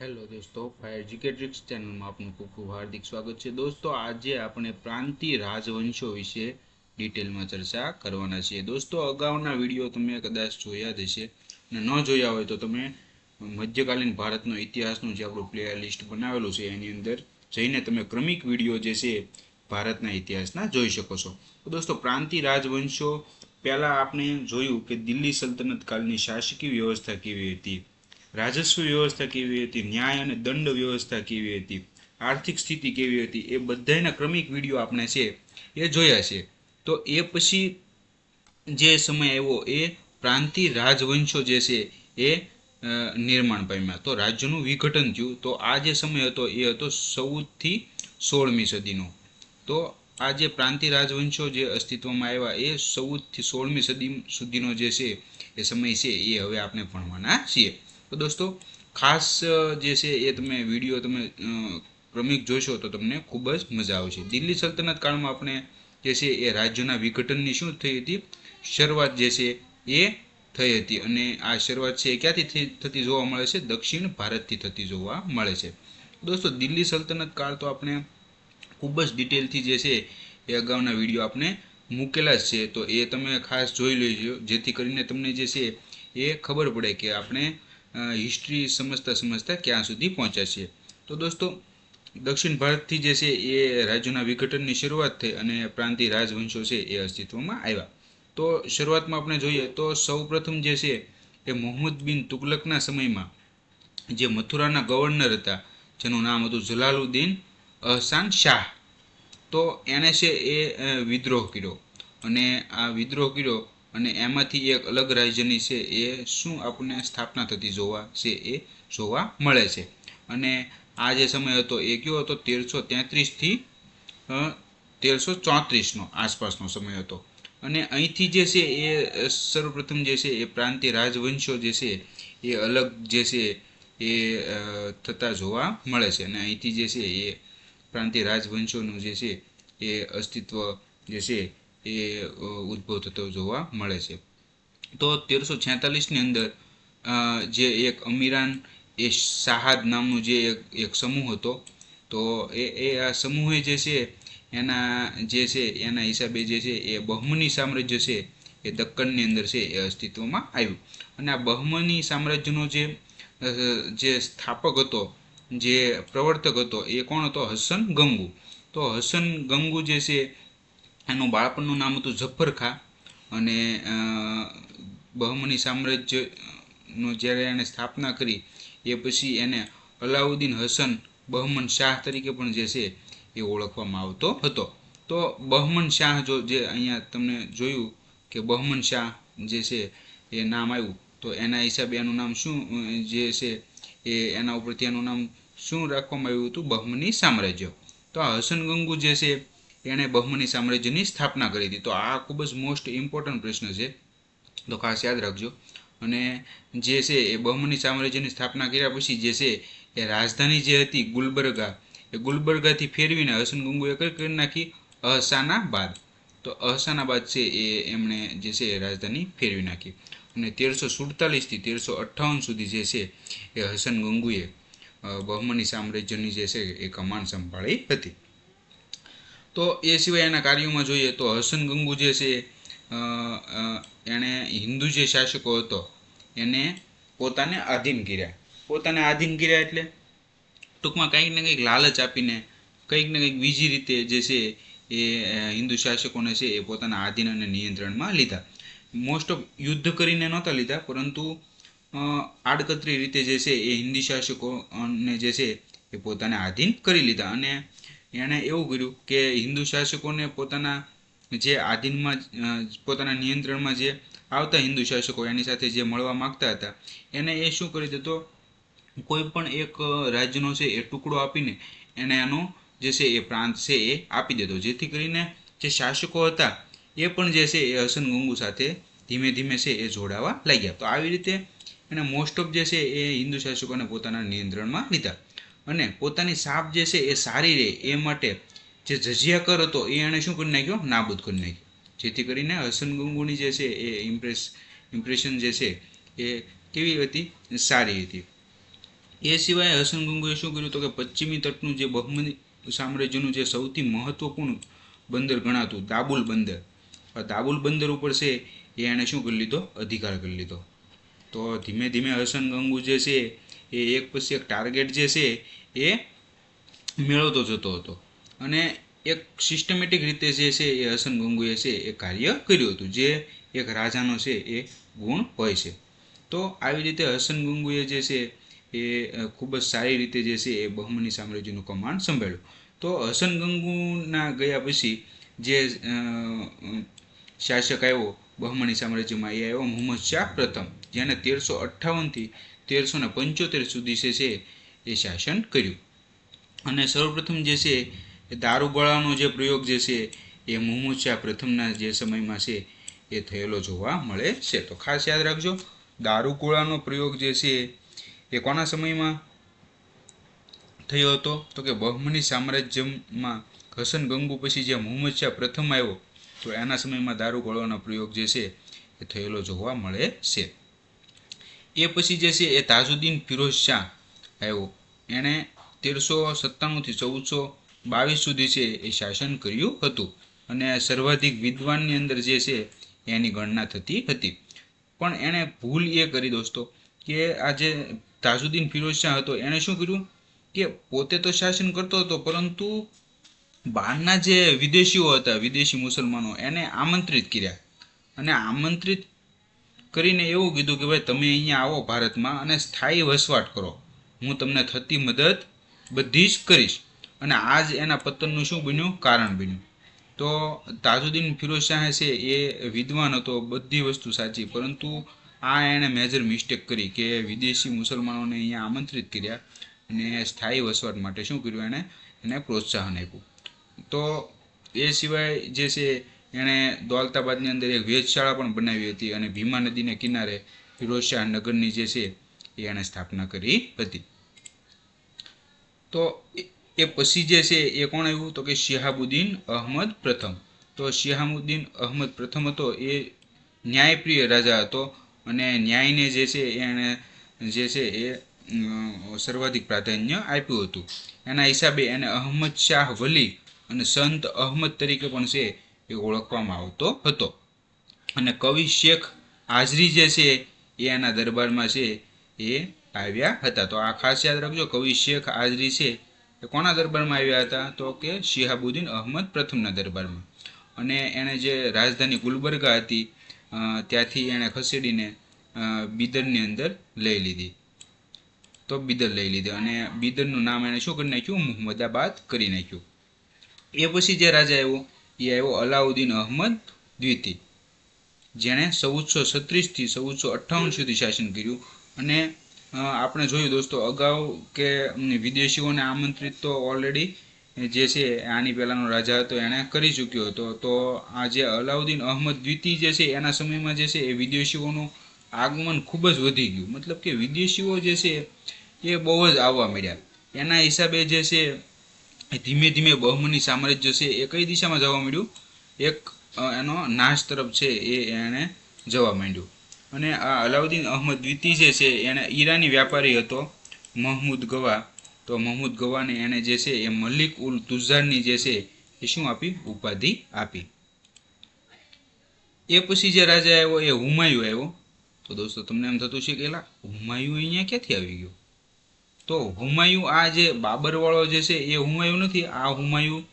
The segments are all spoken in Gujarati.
હેલો દોસ્તો ફાયર જીકેટ્રિક્સ ચેનલમાં આપનું ખૂબ ખૂબ હાર્દિક સ્વાગત છે દોસ્તો આજે આપણે પ્રાંતીય રાજવંશો વિશે ડિટેલમાં ચર્ચા કરવાના છીએ દોસ્તો અગાઉના વીડિયો તમે કદાચ જોયા જ હશે અને ન જોયા હોય તો તમે મધ્યકાલીન ભારતનો ઇતિહાસનું જે આપણું પ્લેયર લિસ્ટ બનાવેલું છે એની અંદર જઈને તમે ક્રમિક વીડિયો જે છે ભારતના ઇતિહાસના જોઈ શકો છો તો દોસ્તો પ્રાંતિય રાજવંશો પહેલાં આપણે જોયું કે દિલ્હી સલ્તનત કાળની શાસકીય વ્યવસ્થા કેવી હતી રાજસ્વ વ્યવસ્થા કેવી હતી, ન્યાય અને દંડ વ્યવસ્થા કેવી હતી, આર્થિક સ્થિતિ કેવી હતી, એ બધાના ક્રમિક વીડિયો આપણે છે, એ જોયા છે. તો એ પછી જે સમય આવ્યો, એ પ્રાંતિ રાજવંશો જે છે, એ નિર્માણ પામ્યા. તો રાજ્યનું વિઘટન થયું. તો આ જે સમય હતો, એ હતો ચૌદથી સોળમી સદીનો. તો આ જે પ્રાંતિ રાજવંશો જે અસ્તિત્વમાં આવ્યા, એ ચૌદથી સોળમી સદી સુધીનો જે છે, એ સમય છે, એ હવે આપણે ભણવાના છીએ. તો દોસ્તો, ખાસ જે છે એ તમે વીડિયો તમે ક્રમિક જોશો તો તમને ખૂબ જ મજા આવશે. દિલ્હી સલ્તનત કાળમાં આપણે જે છે એ રાજ્યોના વિઘટનની શું થઈ હતી? શરૂઆત જે છે એ થઈ હતી અને આ શરૂઆત છે એ ક્યાંથી થતી જોવા મળે છે? દક્ષિણ ભારતથી થતી જોવા મળે છે. દોસ્તો, દિલ્હી સલ્તનત કાળ તો આપણે ખૂબ જ ડિટેલથી જે છે એ અગાઉના વીડિયો આપણે મૂકેલા જ છે. તો એ તમે ખાસ જોઈ લેજો, જેથી કરીને તમને જે છે એ ખબર પડે કે આપણે હિસ્ટ્રી સમજતા સમજતા ક્યાં સુધી પહોંચ્યા છીએ તો દોસ્તો, દક્ષિણ ભારતથી જે છે એ રાજ્યોના વિઘટનની શરૂઆત થઈ અને પ્રાંતીય રાજવંશો છે એ અસ્તિત્વમાં આવ્યા. તો શરૂઆતમાં આપણે જોઈએ તો સૌપ્રથમ જે છે એ મોહમ્મદ બિન તુગલકના સમયમાં જે મથુરાના ગવર્નર હતા, જેનું નામ હતું જલાલુદ્દીન અહસાન શાહ, તો એણે છે એ વિદ્રોહ કર્યો. અને આ વિદ્રોહ કર્યો અને એમાંથી એક અલગ રાજ્યની છે એ શું આપણને સ્થાપના થતી જોવા છે એ જોવા મળે છે. અને આ જે સમય હતો એ કયો હતો? તેરસો તેત્રીસથી તેરસો ચોત્રીસનો આસપાસનો સમય હતો. અને અહીંથી જે છે એ સર્વપ્રથમ જે છે એ પ્રાંતીય રાજવંશો જે છે એ અલગ જે છે એ થતા જોવા મળે છે. અને અહીંથી જે છે એ પ્રાંતીય રાજવંશોનું જે છે એ અસ્તિત્વ જે છે એ ઉદ્ભવ થતો જોવા મળે છે. તો તેરસો છેતાલીસની અંદર જે એક અમીરાન એ શાહાદ નામનું જે એક એક સમૂહ હતો, તો એ એ આ સમૂહે જે છે, એના જે છે, એના હિસાબે જે છે, એ બહમની સામ્રાજ્ય છે, એ દક્કનની અંદર છે, એ અસ્તિત્વમાં આવ્યું. અને આ બહમની સામ્રાજ્યનો જે જે સ્થાપક હતો, જે પ્રવર્તક હતો, એ કોણ હતો? હસન ગંગુ. તો હસન ગંગુ જે છે એનું બાળપણનું નામ હતું જફર ખા અને બહમની સામ્રાજ્યનો જ્યારે એણે સ્થાપના કરી, એ પછી એને અલાઉદ્દીન હસન બહમન શાહ તરીકે પણ જે છે એ ઓળખવામાં આવતો હતો. તો બહમન શાહ જો જે અહીંયા તમને જોયું કે બહમન શાહ જે છે એ નામ આવ્યું, તો એના હિસાબે એનું નામ શું, જે છે એ એના ઉપરથી એનું નામ શું રાખવામાં આવ્યું હતું? બહમની સામ્રાજ્ય. તો આ હસન ગંગુ જે છે એણે બહમની સામ્રાજ્યની સ્થાપના કરી હતી. તો આ ખૂબ જ મોસ્ટ ઇમ્પોર્ટન્ટ પ્રશ્ન છે. તો ખાસ યાદ રાખજો. અને જે છે એ બહુમની સામ્રાજ્યની સ્થાપના કર્યા પછી જે છે એ રાજધાની જે હતી ગુલબર્ગા, એ ગુલબર્ગાથી ફેરવીને હસન ગંગુએ કરી નાખી? અહસાનાબાદ. તો અહસાનાબાદ છે એ એમણે જે છે એ રાજધાની ફેરવી નાખી. અને તેરસો સુડતાલીસથી તેરસો અઠ્ઠાવન સુધી જે છે એ હસન ગંગુએ બહુમની સામ્રાજ્યની જે છે એ કમાન સંભાળી હતી. તો એ સિવાય એના કાર્યોમાં જોઈએ તો હસન ગંગુ જે છે એણે હિન્દુ જે શાસકો હતો, એને પોતાને આધીન કર્યા. પોતાને આધીન કર્યા એટલે ટૂંકમાં કંઈક ને કંઈક લાલચ આપીને, કંઈક ને કંઈક બીજી રીતે જે છે એ હિન્દુ શાસકોને છે એ પોતાના આધીન અને નિયંત્રણમાં લીધા. મોસ્ટ ઓફ યુદ્ધ કરીને નહોતા લીધા, પરંતુ આડકતરી રીતે જે છે એ હિન્દી શાસકોને જે છે એ પોતાને આધીન કરી લીધા. અને એણે એવું કર્યું કે હિન્દુ શાસકોને પોતાના જે આધીનમાં પોતાના નિયંત્રણમાં જે આવતા હિન્દુ શાસકો એની સાથે જે મળવા માંગતા હતા, એને એ શું કરી દીધો? કોઈ પણ એક રાજ્યનો છે એ ટુકડો આપીને એને એનો જે છે એ પ્રાંત છે એ આપી દીધો. જેથી કરીને જે શાસકો હતા એ પણ જે છે એ હસન ગંગુ સાથે ધીમે ધીમે છે એ જોડાવા લાગ્યા. તો આવી રીતે એને મોસ્ટ ઓફ જે છે એ હિન્દુ શાસકોને પોતાના નિયંત્રણમાં લીધા. અને પોતાની સાપ જે છે એ સારી રહે એ માટે જે જજિયા કર હતો એ એણે શું કરી નાખ્યો? નાબૂદ કરી નાખ્યો. જેથી કરીને હસન ગંગુની જે છે એ ઇમ્પ્રેસ ઇમ્પ્રેશન જે છે એ કેવી હતી? સારી હતી. એ સિવાય હસન ગંગુએ શું કર્યું તો કે પશ્ચિમી તટનું જે બહમની સામ્રાજ્યનું જે સૌથી મહત્વપૂર્ણ બંદર ગણાતું દાબુલ બંદર દાબુલ બંદર ઉપર છે એ એણે શું કરી લીધો? અધિકાર કરી લીધો. તો ધીમે ધીમે હસન ગંગુ જે છે એ એક પછી એક ટાર્ગેટ જે છે એ મેળવતો જતો હતો. અને એક સિસ્ટમેટિક રીતે જે છે એ હસન ગંગુએ છે એ કાર્ય કર્યું હતું. જે એક રાજાનો છે એ ગુણ હોય છે. તો આવી રીતે હસન ગંગુએ જે છે એ ખૂબ જ સારી રીતે જે છે એ બહમની સામ્રાજ્યનું કમાન્ડ સંભાળ્યું. તો હસન ગંગુના ગયા પછી જે શાસક આવ્યો, બહમની સામ્રાજ્યમાં એ આવ્યો, મોહમ્મદ શાહ પ્રથમ, જેને તેરસો અઠ્ઠાવનથી તેરસો ને પંચોતેર સુધી છે એ શાસન કર્યું. અને સર્વપ્રથમ જે છે, એ દારૂગોળાનો જે પ્રયોગ જે છે, એ મુમુચા પ્રથમના જે સમયમાં છે, એ થયેલો જોવા મળે છે. તો ખાસ યાદ રાખજો દારૂગોળાનો પ્રયોગ જે છે, એ કોના સમયમાં થયો હતો? તો કે બહમની સામ્રાજ્યમાં હસન ગંગુ પછી જે મુહમ્મદ શાહ પ્રથમ આવ્યો, તો એના સમયમાં દારૂગોળાનો પ્રયોગ જે છે, એ થયેલો જોવા મળે છે. એ પછી જે છે, એ તાજુદ્દીન ફિરોઝ શાહ આવ્યો. એણે તેરસો સત્તાણુંથી ચૌદસો બાવીસ સુધી છે એ શાસન કર્યું હતું. અને સર્વાધિક વિદ્વાનની અંદર જે છે, એની ગણના થતી હતી. પણ એણે ભૂલ એ કરી દોસ્તો, કે આ જે તાજુદ્દીન ફિરોઝ શાહ હતો, એણે શું કર્યું? કે પોતે તો શાસન કરતો હતો, પરંતુ બહારના જે વિદેશીઓ હતા, વિદેશી મુસલમાનો, એને આમંત્રિત કર્યા. અને આમંત્રિત કરીને એવું કીધું કે ભાઈ, તમે અહીંયા આવો ભારતમાં અને સ્થાયી વસવાટ કરો. હું તમને થતી મદદ બધી જ કરીશ. અને આજ એના પતનનું શું બન્યું? કારણ બન્યું. તો તાજુદ્દીન ફિરોઝ શાહ છે એ વિદ્વાન હતો, બધી વસ્તુ સાચી. પરંતુ આ એણે મેજર મિસ્ટેક કરી કે વિદેશી મુસલમાનોને અહીંયા આમંત્રિત કર્યા અને સ્થાયી વસવાટ માટે શું કર્યું? એણે એને પ્રોત્સાહન આપ્યું. તો એ સિવાય જે છે એણે દોલતાબાદની અંદર એક વેધશાળા પણ બનાવી હતી અને ભીમા નદીને કિનારે ફિરોઝ શાહ નગરની જે છે એ એણે સ્થાપના કરી હતી. તો એ- પછી જે છે, એ કોણ આવ્યું? તો કે શિહાબુદ્દીન અહમદ પ્રથમ. તો શિહાબુદ્દીન અહમદ પ્રથમ હતો. એ ન્યાયપ્રિય રાજા હતો અને ન્યાયને જે છે, એણે જે છે, એ સર્વાધિક પ્રાધાન્ય આપ્યું હતું. એના હિસાબે એને અહમદ શાહ વલી અને સંત અહમદ તરીકે પણ છે, એ ઓળખવામાં આવતો હતો. અને કવિ શેખ હાજરી જે છે, એ એના દરબારમાં છે, એ આવ્યા હતા. તો આ ખાસ યાદ રાખજો, કવિ શેખ હાજરી છે. એ કોના દરબારમાં આવ્યા હતા? તો કે શિહાબુદ્દીન અહમદ પ્રથમના દરબારમાં. અને એણે જે રાજધાની ગુલબર્ગા હતી ત્યાંથી એણે ખસેડીને બિદરની અંદર લઈ લીધી. તો બિદર લઈ લીધી. અને બિદરનું નામ એણે શું કરી નાખ્યું? મુહમ્મદાબાદ કરી નાખ્યું. એ પછી જે રાજા આવ્યો, એ આવ્યો અલાઉદ્દીન અહમદ દ્વિતીય, જેણે ચૌદસો છત્રીસથી ચૌદસો અઠ્ઠાવન સુધી શાસન કર્યું. અને આપણે જોયું દોસ્તો, અગાઉ કે વિદેશીઓને આમંત્રિત તો ઓલરેડી જે છે, આની પહેલાંનો રાજા હતો, એણે કરી ચૂક્યો હતો. તો આ જે અલાઉદ્દીન અહમદ દ્વિતીય જે છે, એના સમયમાં જે છે, એ વિદેશીઓનું આગમન ખૂબ જ વધી ગયું. મતલબ કે વિદેશીઓ જે છે, એ બહુ જ આવવા મળ્યા એના હિસાબે જે છે ધીમે ધીમે બહમની સામ્રાજ્ય છે, એ કઈ દિશામાં જવા માંડ્યું? એક એનો નાશ તરફ છે, એ એણે જવા માંડ્યું. અને આ અલાઉદ્દીન અહમદ દ્વિતીય જે છે, એને ઈરાની વ્યાપારી હતો, મહમૂદ ગવા. તો મહમૂદ ગવાને એણે જે છે, એ મલિક ઉલ તુઝારની જે છે, એ શું આપી? ઉપાધિ આપી. એ પછી જે રાજા આવ્યો, એ હુમાયુ આવ્યો. તો દોસ્તો, તમને એમ થતું છે કે, એલા, હુમાયુ અહીંયા ક્યાંથી આવી ગયો? તો હુમાયુ આ જે બાબરવાળો જે છે, એ હુમાયુ નથી, આ હુમાયુ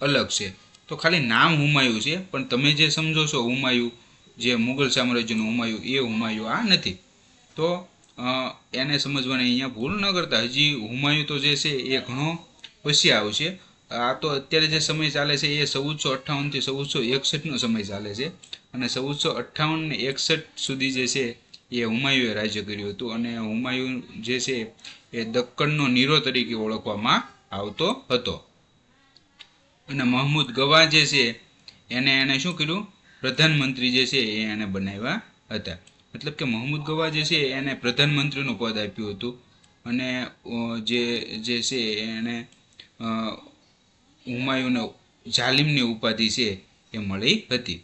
અલગ છે. તો ખાલી નામ હુમાયુ છે, પણ તમે જે સમજો છો હુમાયુ જે મુઘલ સામ્રાજ્યનું હુમાયુ, એ હુમાયુ આ નથી. તો એને સમજવાની અહીંયા ભૂલ ન કરતા. હજી હુમાયુ તો જે છે એ ઘણો પછી આવશે આ તો અત્યારે જે સમય ચાલે છે એ ચૌદસો અઠ્ઠાવનથી ચૌદસો એકસઠનો સમય ચાલે છે. અને ચૌદસો અઠ્ઠાવન ને એકસઠ સુધી જે છે એ હુમાયુએ રાજ્ય કર્યું હતું. અને હુમાયુ જે છે એ દક્કણનો નીરો તરીકે ઓળખવામાં આવતો હતો. અને મહમૂદ ગવા જે છે એને એને શું કર્યું? પ્રધાનમંત્રી જે છે એ એને બનાવ્યા હતા. મતલબ કે મોહમ્મદ ગવા જે છે એને પ્રધાનમંત્રીનું પદ આપ્યું હતું. અને જે જે છે એને હુમાયુને જાલિમની ઉપાધિ છે એ મળી હતી.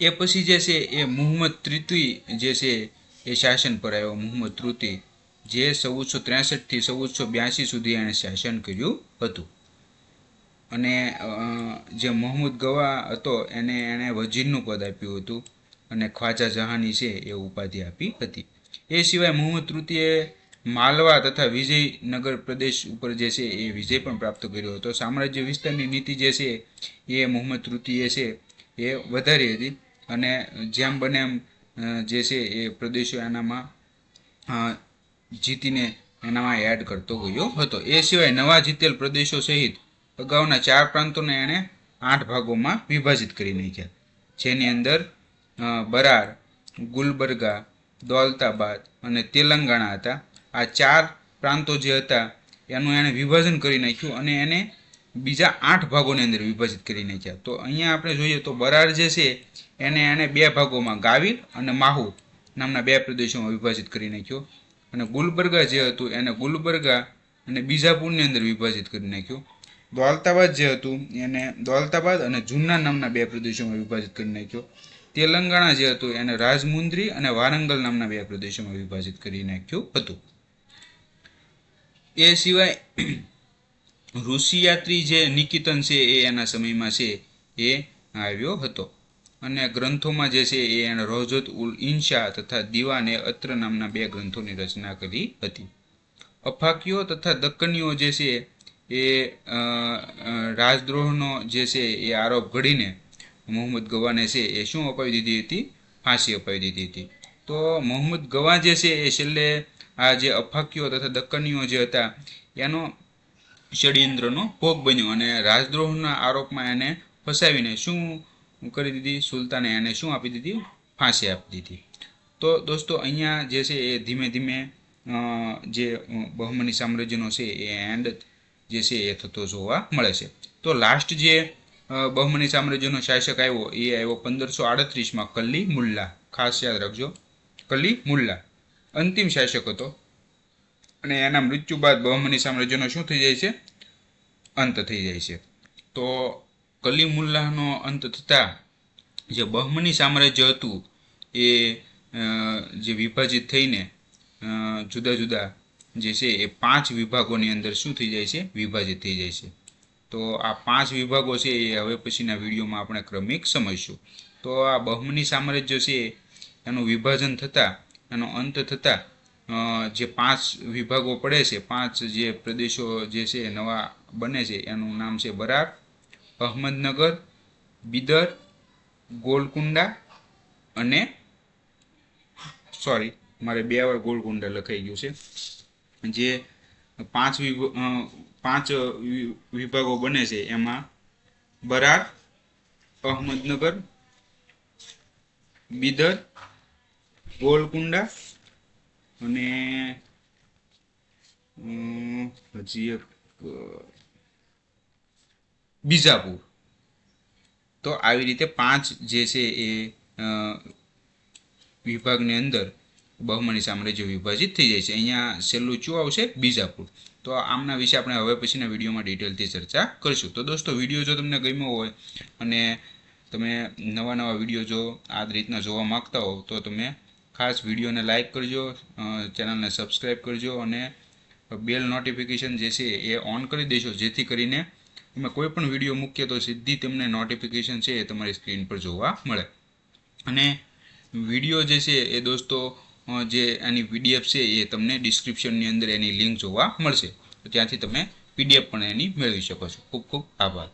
એ પછી જે છે એ મોહમ્મદ તૃતીય જે છે એ શાસન પર આવ્યો. મોહમ્મદ તૃતીય જે ચૌદસો ત્રેસઠથી ચૌદસો બ્યાસી સુધી એણે શાસન કર્યું હતું. અને જે મોહમ્મદ ગવા હતો, એને એણે વજીરનું પદ આપ્યું હતું. અને ખ્વાજા જહાની છે, એ ઉપાધિ આપી હતી. એ સિવાય મોહમ્મદ તૃતીયે માલવા તથા વિજયનગર પ્રદેશ ઉપર જે છે, એ વિજય પણ પ્રાપ્ત કર્યો હતો. સામ્રાજ્ય વિસ્તારની નીતિ જે છે, એ મોહમ્મદ તૃતીયે છે, એ વધારી હતી. અને જેમ બને એમ જે છે, એ પ્રદેશો એનામાં જીતીને એનામાં એડ કરતો ગયો હતો. એ સિવાય નવા જીતેલ પ્રદેશો સહિત અગાઉના ચાર પ્રાંતોને એણે આઠ ભાગોમાં વિભાજિત કરી નાખ્યા. જેની અંદર બરાર, ગુલબર્ગા, દોલતાબાદ અને તેલંગાણા હતા. આ ચાર પ્રાંતો જે હતા, એનું એણે વિભાજન કરી નાખ્યું અને એને બીજા આઠ ભાગોની અંદર વિભાજિત કરી નાખ્યા. તો અહીંયા આપણે જોઈએ તો બરાર જે છે, એને એણે બે ભાગોમાં ગાવિલ અને માહુર નામના બે પ્રદેશોમાં વિભાજિત કરી નાખ્યો. અને ગુલબર્ગા જે હતું, એને ગુલબર્ગા અને બીજાપુરની અંદર વિભાજિત કરી નાખ્યું. દૌલતાબાદ જે હતું, એને દોલતાબાદ અને જુન્ના નામના બે પ્રદેશોમાં વિભાજિત કરી નાખ્યો. તેલંગાણા જે હતું, એને રાજમુંદ્રી અને વારંગલ નામના બે પ્રદેશોમાં વિભાજિત કરી નાખ્યું હતું. એ સિવાય ઋષિયાત્રી જે નિકેતન છે, એ એના સમયમાં છે, એ આવ્યો હતો. અને ગ્રંથોમાં જે છે, એ એણે રોજત ઉલ ઇન્શા તથા દીવાને અત્ર નામના બે ગ્રંથોની રચના કરી હતી. અફાકીઓ તથા દક્કનીઓ જે છે એ રાજદ્રોહનો જે છે એ આરોપ ઘડીને મોહમ્મદ ગવાને છે એ શું અપાવી દીધી હતી? ફાંસી અપાવી દીધી હતી. તો મોહમ્મદ ગવા જે છે એ છેલ્લે આ જે અફાકીઓ તથા દક્કનીઓ જે હતા, એનો ષડયંત્રનો ભોગ બન્યો અને રાજદ્રોહના આરોપમાં એને ફસાવીને શું કરી દીધી? સુલતાને એને શું આપી દીધી? ફાંસી આપી દીધી. તો દોસ્તો, અહીંયા જે છે એ ધીમે ધીમે જે બહમની સામ્રાજ્યનો છે એ એન્ડ જે છે એ થતો જોવા મળે છે. તો લાસ્ટ જે બહમની સામ્રાજ્યનો શાસક આવ્યો, એ આવ્યો પંદરસો આડત્રીસમાં કલ્લી મુલ્લા. ખાસ યાદ રાખજો. કલ્લી મુલ્લા. અંતિમ શાસક હતો. અને એના મૃત્યુ બાદ બહમની સામ્રાજ્યનો શું થઈ જાય છે? અંત થઈ જાય છે. તો કલીમુલ્લાહનો અંત થતાં જે બહમની સામ્રાજ્ય હતું, એ જે વિભાજિત થઈને જુદા જુદા જે છે એ પાંચ વિભાગોની અંદર શું થઈ જાય છે? વિભાજિત થઈ જાય છે. તો આ પાંચ વિભાગો છે એ હવે પછીના વિડીયોમાં આપણે ક્રમિક સમજશું. તો આ બહમની સામ્રાજ્ય છે, એનું વિભાજન થતાં, એનો અંત થતાં જે પાંચ વિભાગો પડે છે, પાંચ જે પ્રદેશો જે છે નવા બને છે, એનું નામ છે બરાર અહમદનગર, બિદર, ગોલકુંડા અને, સોરી, મારે બે વાર ગોલકુંડા લખાઈ ગયું છે. જે પાંચ પાંચ વિભાગો બને છે, એમાં બરાર અહમદનગર, બિદર, ગોલકુંડા અને હજી એક બીજાપુર. તો આવી રીતે પાંચ જે છે એ વિભાગની અંદર બહમની સામ્રાજ્ય વિભાજિત થઈ જાય છે, અહીંયા છેલ્લું શું આવશે બીજાપુર. તો આમના વિશે આપણે હવે પછીના વિડીયોમાં ડિટેલથી ચર્ચા કરીશું. તો દોસ્તો, વીડિયો જો તમને ગમ્યો હોય અને તમે નવા નવા વીડિયો જો આ રીતના જોવા માંગતા હો, તો તમે ખાસ વિડીયોને લાઇક કરજો ચેનલને સબસ્ક્રાઈબ કરજો અને બેલ નોટિફિકેશન જે છે એ ઓન કરી દેશો જેથી કરીને એમાં કોઈ પણ વીડિયો મૂકીએ તો સીધી તમને નોટિફિકેશન છે એ તમારી સ્ક્રીન પર જોવા મળે. અને વીડિયો જે છે એ દોસ્તો જે એની પીડીએફ છે એ તમને ડિસ્ક્રિપ્શનની અંદર એની લિંક જોવા મળશે. તો ત્યાંથી તમે પીડીએફ પણ એની મેળવી શકો છો. ખૂબ ખૂબ આભાર.